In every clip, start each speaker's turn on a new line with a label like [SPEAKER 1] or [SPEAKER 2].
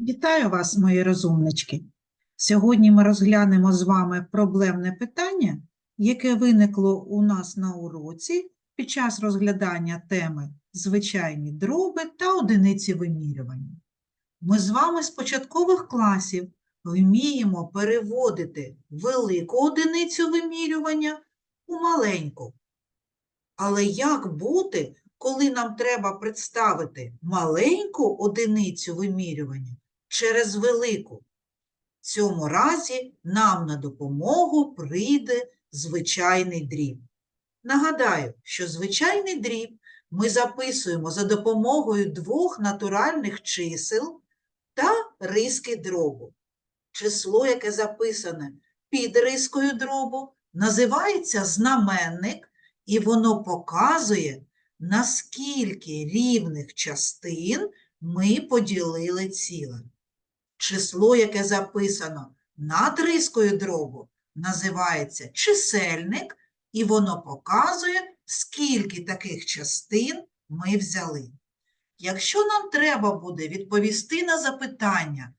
[SPEAKER 1] Вітаю вас, мої розумнички! Сьогодні ми розглянемо з вами проблемне питання, яке виникло у нас на уроці під час розглядання теми звичайні дроби та одиниці вимірювання. Ми з вами з початкових класів вміємо переводити велику одиницю вимірювання у маленьку. Але як бути, коли нам треба представити маленьку одиницю вимірювання через велику? В цьому разі нам на допомогу прийде звичайний дріб. Нагадаю, що звичайний дріб ми записуємо за допомогою двох натуральних чисел та риски дробу. Число, яке записане під рискою дробу, називається знаменник, і воно показує, наскільки рівних частин ми поділили ціле. Число, яке записано над рискою дробу, називається чисельник, і воно показує, скільки таких частин ми взяли. Якщо нам треба буде відповісти на запитання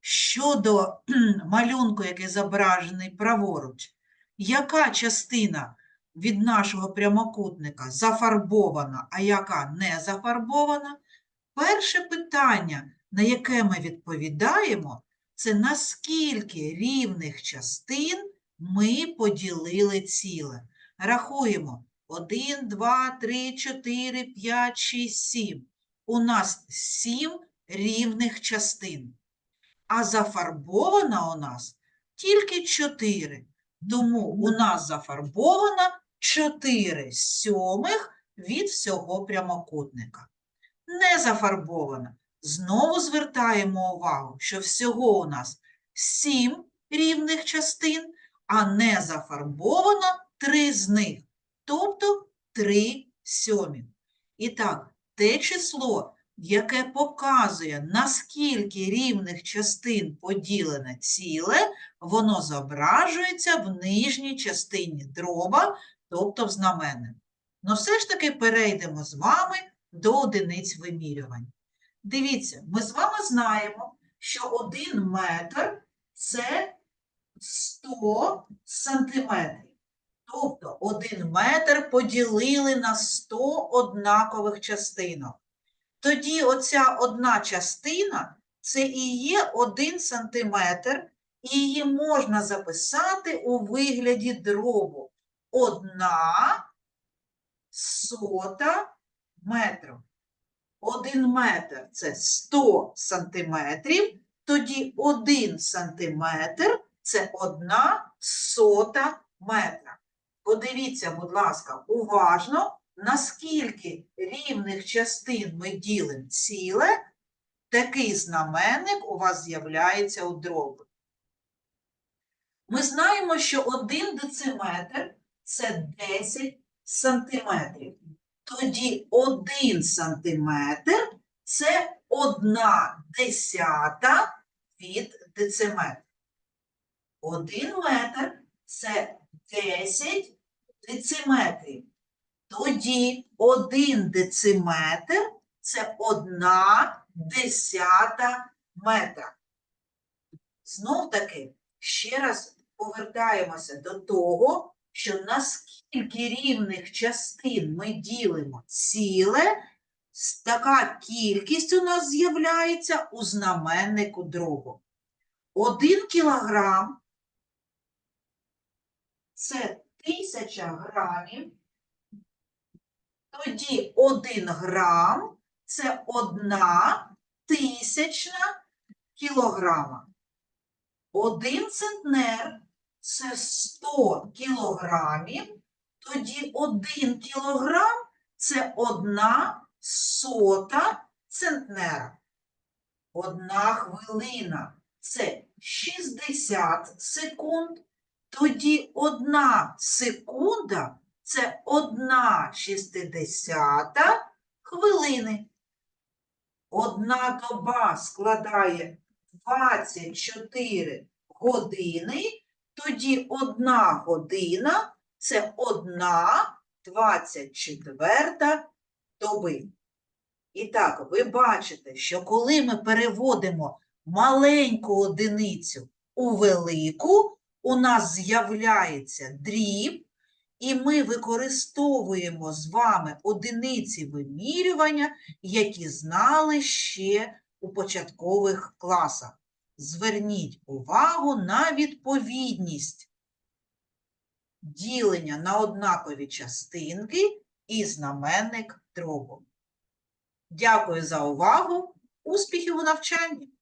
[SPEAKER 1] щодо малюнку, який зображений праворуч, яка частина від нашого прямокутника зафарбована, а яка не зафарбована, перше питання, на яке ми відповідаємо, це наскільки рівних частин ми поділили ціле. Рахуємо 1, 2, 3, 4, 5, 6, 7. У нас 7 рівних частин. А зафарбована у нас тільки 4. Тому у нас зафарбовано 4 сьомих від всього прямокутника. Не зафарбовано. Знову звертаємо увагу, що всього у нас 7 рівних частин, а не зафарбовано 3 з них, тобто 3 сьомі. І так, те число, яке показує, наскільки рівних частин поділене ціле, воно зображується в нижній частині дроба, тобто в знаменнику. Ну все ж таки перейдемо з вами до одиниць вимірювань. Дивіться, ми з вами знаємо, що 1 метр це 100 сантиметрів. Тобто 1 метр поділили на 100 однакових частинок. Тоді оця одна частина це і є 1 сантиметр, і її можна записати у вигляді дробу. Одна сота метру. Один метр це 100 сантиметрів, тоді 1 сантиметр це одна сота метра. Подивіться, будь ласка, уважно, наскільки рівних частин ми ділимо ціле, такий знаменник у вас з'являється у дробі. Ми знаємо, що 1 дециметр це 10 сантиметрів. Тоді 1 сантиметр це 1 десята від дециметра. 1 метр це 10 дециметрів. Тоді 1 дециметр це 1 десята метра. Знов таки, ще раз повертаємося до того, що наскільки рівних частин ми ділимо ціле, така кількість у нас з'являється у знаменнику дробу. Один кілограм це тисяча грамів, тоді один грам це одна тисячна кілограма. Один центнер це 100 кілограмів, тоді 1 кілограм це одна сота центнера. Одна хвилина це 60 секунд, тоді одна секунда це одна шістдесята хвилини. Одна доба складає 24 години, тоді одна година це одна 24 доби. І так, ви бачите, що коли ми переводимо маленьку одиницю у велику, у нас з'являється дріб, і ми використовуємо з вами одиниці вимірювання, які знали ще у початкових класах. Зверніть увагу на відповідність ділення на однакові частинки і знаменник дробу. Дякую за увагу. Успіхів у навчанні!